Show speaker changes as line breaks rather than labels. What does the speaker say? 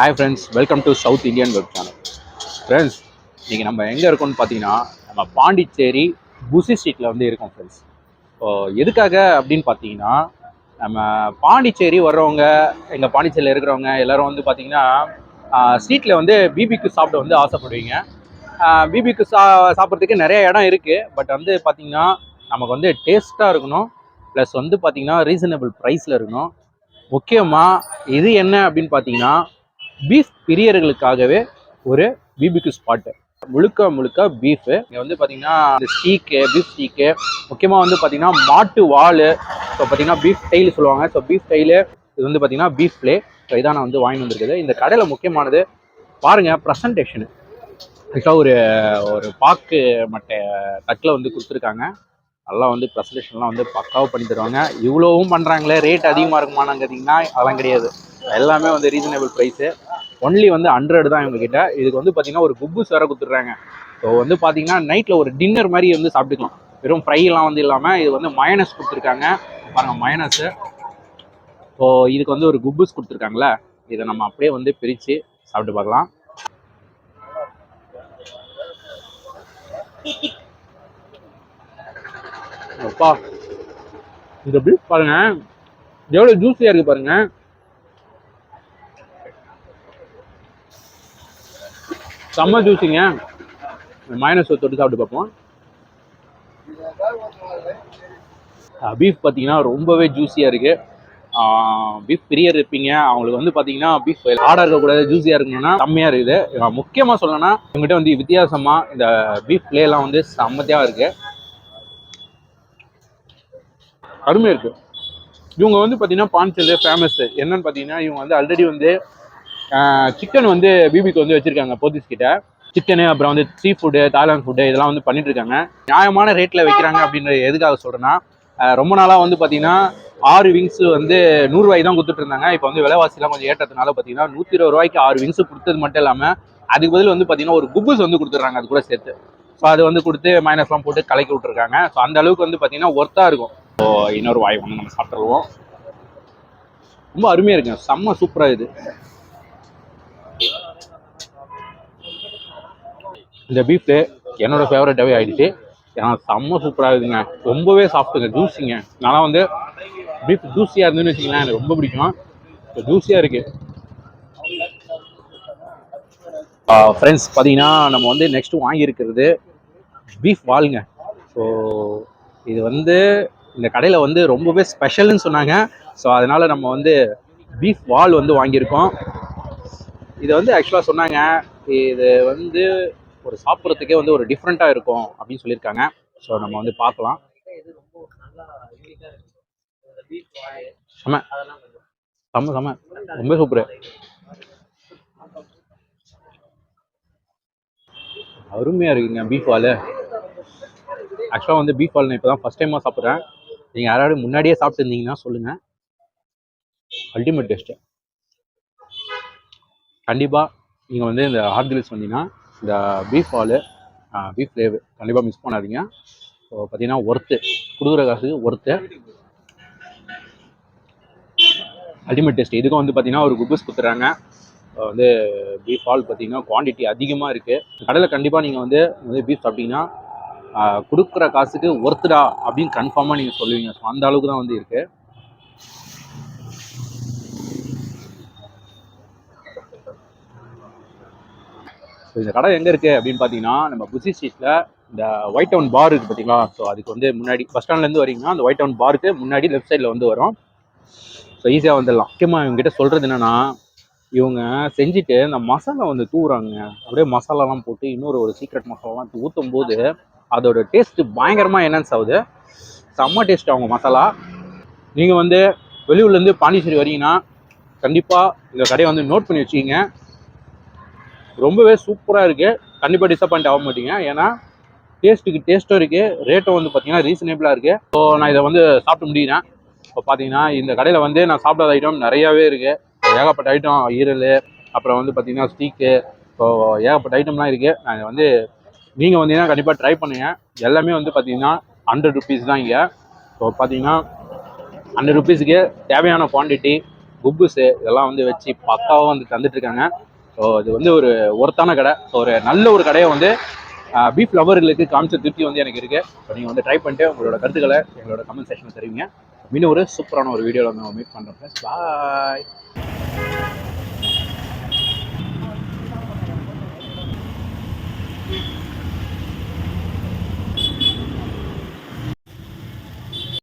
Hi friends welcome to south Indian web channel friends இன்றைக்கி நம்ம எங்கே இருக்கோம்னு பார்த்தீங்கன்னா நம்ம பாண்டிச்சேரி புசி ஸ்ட்ரீட்டில் வந்து இருக்கோம் ஃப்ரெண்ட்ஸ் ஸோ எதுக்காக அப்படின்னு பார்த்தீங்கன்னா நம்ம பாண்டிச்சேரி வர்றவங்க எங்கள் பாண்டிச்சேரியில் இருக்கிறவங்க எல்லோரும் வந்து பார்த்தீங்கன்னா ஸ்ட்ரீட்டில் வந்து பிபிக்கு சாப்பிட வந்து ஆசைப்படுவீங்க. பிபிக்கு சா சாப்பிட்றதுக்கு நிறைய இடம் இருக்குது பட் வந்து பார்த்தீங்கன்னா நமக்கு வந்து டேஸ்ட்டாக இருக்கணும். ப்ளஸ் வந்து பார்த்திங்கன்னா ரீசனபிள் ப்ரைஸில் இருக்கணும். முக்கியமாக இது என்ன அப்படின்னு பார்த்தீங்கன்னா பீஃப் பிரியர்களுக்காகவே ஒரு பிபிக்கு ஸ்பாட்டு முழுக்க முழுக்க பீஃபு இங்கே வந்து பார்த்தீங்கன்னா இந்த ஸ்டீக்கு பீஃப் ஸ்டீக்கு முக்கியமாக வந்து பார்த்தீங்கன்னா மாட்டு வால் ஸோ பார்த்தீங்கன்னா பீஃப் டெய்ல் சொல்லுவாங்க. ஸோ பீஃப் டெய்லு இது வந்து பார்த்தீங்கன்னா பீஃப் ப்ளே ஸோ இதான் நான் வந்து வாங்கி வந்திருக்குது இந்த கடையில் முக்கியமானது பாருங்கள் ப்ரெசன்டேஷனு ஆக்சுவலாக ஒரு ஒரு பாக்கு மட்டை தட்டில் வந்து கொடுத்துருக்காங்க. நல்லா வந்து ப்ரெசன்டேஷன்லாம் வந்து பக்காவாக பண்ணி தருவாங்க. இவ்வளோவும் பண்ணுறாங்களே ரேட் அதிகமாக இருக்குமான்னு கேட்டிங்கன்னா அதெல்லாம் கிடையாது. எல்லாமே வந்து ரீசனபிள் ப்ரைஸு ஒன்லி வந்து ஹண்ட்ரட் தான் இவங்க கிட்ட இதுக்கு வந்து பார்த்தீங்கன்னா ஒரு குப்பூஸ் வேற கொடுத்துட்றாங்க. ஸோ வந்து பார்த்தீங்கன்னா நைட்டில் ஒரு டின்னர் மாதிரி வந்து சாப்பிட்டுக்கலாம். வெறும் ஃப்ரைலாம் வந்து இல்லாமல் இது வந்து மயனஸ் கொடுத்துருக்காங்க. பாருங்கள் மயனஸு ஸோ இதுக்கு வந்து ஒரு குப்பூஸ் கொடுத்துருக்காங்களே இதை நம்ம அப்படியே வந்து பிரித்து சாப்பிட்டு பார்க்கலாம். அப்பா இது பீஃப் பாருங்க. எவ்வளோ ஜூஸியாக இருக்குது பாருங்கள் செம்ம ஜூஸிங்க மைனஸ் தொட்டு சாப்பிட்டு பார்ப்போம். பீஃப் பார்த்தீங்கன்னா ரொம்பவே ஜூஸியாக இருக்குது பீஃப் பிரியர் இருப்பீங்க. அவங்களுக்கு வந்து பார்த்தீங்கன்னா பீஃப் ஆடாக இருக்கக்கூடாது ஜூஸியாக இருக்கணும்னா கம்மியாக இருக்குது. முக்கியமாக சொல்லணும்னா இவங்ககிட்ட வந்து வித்தியாசமாக இந்த பீஃப் பிளேலாம் வந்து செம்மத்தியாக இருக்கு. அருமையாக இருக்குது இவங்க வந்து பார்த்தீங்கன்னா பாண்டிச்சேரி ஃபேமஸ் என்னன்னு பார்த்தீங்கன்னா இவங்க வந்து ஆல்ரெடி வந்து சிக்கன் வந்து பிபிக்கு வந்து வச்சிருக்காங்க போத்தீஸ் கிட்ட. சிக்கனு அப்புறம் வந்து சீ ஃபுட்டு தாய்லாந்து ஃபுட்டு இதெல்லாம் வந்து பண்ணிட்டு இருக்காங்க நியாயமான ரேட்டில் வைக்கிறாங்க அப்படின்ற எதுக்காக சொல்கிறேன்னா ரொம்ப நாளாக வந்து பார்த்தீங்கன்னா ஆறு விங்ஸ் வந்து நூறுரூவாய்க்கு தான் கொடுத்துட்டு இருந்தாங்க இப்போ வந்து விலைவாசிலாம் கொஞ்சம் ஏற்றதுனால பார்த்தீங்கன்னா நூற்றி இருபது ரூபாய்க்கு ஆறு விங்ஸ் கொடுத்தது மட்டும் இல்லாமல் அதுக்கு பதில் வந்து பார்த்தீங்கன்னா ஒரு குபுஸ் வந்து கொடுத்துட்றாங்க அது கூட சேர்த்து. ஸோ அது வந்து கொடுத்து மைனஸ்லாம் போட்டு கலக்கி விட்ருக்காங்க ஸோ அந்த அளவுக்கு வந்து பார்த்தீங்கன்னா ஒர்த்தாக இருக்கும். ஸோ இன்னொரு வாய் வந்து நம்ம சாப்பிட்ருவோம் ரொம்ப அருமையாக இருக்குங்க. செம்ம சூப்பராக இது. இந்த பீஃப் என்னோட ஃபேவரட்டாகவே ஆகிடுச்சு ஏன்னா செம்ம சூப்பராக இருக்குதுங்க. ரொம்பவே சாப்பிட்டுங்க ஜூஸிங்க நான் வந்து பீஃப் ஜூஸியாக இருந்துன்னு வச்சிங்களேன் எனக்கு ரொம்ப பிடிக்கும். இப்போ ஜூஸியாக இருக்குது ஃப்ரெண்ட்ஸ் பார்த்தீங்கன்னா நம்ம வந்து நெக்ஸ்ட்டு வாங்கியிருக்கிறது பீஃப் வாளுங்க. ஸோ இது வந்து இந்த கடையில் வந்து ரொம்பவே ஸ்பெஷல்னு சொன்னாங்க. ஸோ அதனால் நம்ம வந்து பீஃப் வால் வந்து வாங்கியிருக்கோம். இது வந்து ஆக்சுவலாக சொன்னாங்க. இது வந்து ஒரு சாப்பிட்றதுக்கே வந்து ஒரு டிஃப்ரெண்ட்டாக இருக்கும் அப்படின்னு சொல்லியிருக்காங்க. ஸோ நம்ம வந்து பார்க்கலாம். செம. செம்ம செம. ரொம்ப சூப்பரு. அருமையாக இருக்குங்க பீஃப் வால் ஆக்சுவலாக வந்து பீஃப் வால் நான் இப்போ தான் ஃபஸ்ட் டைமாக சாப்பிட்றேன். நீங்கள் யாராவது முன்னாடியே சாப்பிட்டுருந்தீங்கன்னா சொல்லுங்கள் அல்டிமேட் டேஸ்ட்டு கண்டிப்பாக நீங்கள் வந்து இந்த ஹார்ட் வந்தீங்கன்னா இந்த பீஃப் ஆலு பீஃப் ஃப்ளேவு கண்டிப்பாக மிஸ் பண்ணாதீங்க. ஸோ பார்த்தீங்கன்னா ஒர்த்து கொடுக்குற காசுக்கு ஒர்த்து அல்டிமேட் டேஸ்ட் இதுக்கும் வந்து பார்த்தீங்கன்னா ஒரு குப்பஸ் கொடுத்துறாங்க. வந்து பீஃப் ஆல் பார்த்தீங்கன்னா குவான்டிட்டி அதிகமாக இருக்குது கடையில் கண்டிப்பாக நீங்கள் வந்து வந்து பீஃப் சாப்பிட்டீங்கன்னா கொடுக்குற காசுக்கு ஒர்த்துடா அப்படின்னு கன்ஃபார்மாக நீங்கள் சொல்லுவீங்க. ஸோ அந்த அளவுக்கு தான் வந்து இருக்குது ஸோ இந்த கடை எங்கே இருக்குது அப்படின்னு பார்த்தீங்கன்னா நம்ம புசி ஸ்ட்ரீட்டில் இந்த ஒயிட் டவுன் பார் இருக்குது பார்த்தீங்களா ஸோ அதுக்கு வந்து முன்னாடி பஸ் ஸ்டாண்ட்லேருந்து வரீங்கன்னா அந்த ஒயிட் டவுன் பாருக்கு முன்னாடி லெஃப்ட் சைடில் வந்து வரும். ஸோ ஈஸியாக வந்துடலாம். முக்கியமாக இவங்ககிட்ட சொல்கிறது என்னென்னா இவங்க செஞ்சுட்டு இந்த மசாலா வந்து தூவுறாங்க. அப்படியே மசாலாலாம் போட்டு இன்னொரு ஒரு சீக்ரெட் மசாலாலாம் ஊற்றும் போது அதோட டேஸ்ட்டு பயங்கரமாக என்னென்னு ஆகுது. செம்ம டேஸ்ட் அவங்க மசாலா. நீங்கள் வந்து வெளியூர்லேருந்து பாண்டிச்சேரி வரீங்கன்னா கண்டிப்பாக இந்த கடையை வந்து நோட் பண்ணி வச்சுக்கிங்க. ரொம்பவே சூப்பராக இருக்குது கண்டிப்பாக டிசப்பாயிண்ட் ஆக மாட்டீங்க. ஏன்னா டேஸ்ட்டுக்கு டேஸ்ட்டும் இருக்குது ரேட்டும் வந்து பார்த்தீங்கன்னா ரீசனபிளாக இருக்குது ஸோ நான் இதை வந்து சாப்பிட்டு முடியினேன் இப்போ பார்த்தீங்கன்னா இந்த கடையில் வந்து நான் சாப்பிடாத ஐட்டம் நிறையாவே இருக்குது ஏகப்பட்ட ஐட்டம் ஈரல் அப்புறம் வந்து பார்த்தீங்கன்னா ஸ்டீக்கு ஸோ ஏகப்பட்ட ஐட்டம்லாம் இருக்குது நாங்கள் வந்து நீங்கள் வந்தீங்கன்னா கண்டிப்பாக ட்ரை பண்ணுங்க. எல்லாமே வந்து பார்த்தீங்கன்னா ஹண்ட்ரட் ருபீஸ் தான் இங்கே. ஸோ பார்த்தீங்கன்னா ஹண்ட்ரட் ருபீஸுக்கு தேவையான குவான்டிட்டி குப்புஸு இதெல்லாம் வந்து வச்சு பக்காவாக வந்து தந்துட்டுருக்காங்க ஸோ இது வந்து ஒரு ஒருத்தான கடை. ஒரு நல்ல ஒரு கடையை வந்து பீஃப் லவர்களுக்கு காமிச்ச திருப்தி வந்து எனக்கு இருக்குது ஸோ நீங்கள் வந்து ட்ரை பண்ணிட்டு உங்களோட கருத்துக்களை எங்களோட கமெண்ட் செக்ஷனில் தெரிவிங்க. இன்னும் ஒரு சூப்பரான ஒரு வீடியோவில் வந்து மீட் பண்ணுறோம் ஃப்ரெண்ட்ஸ் பாய்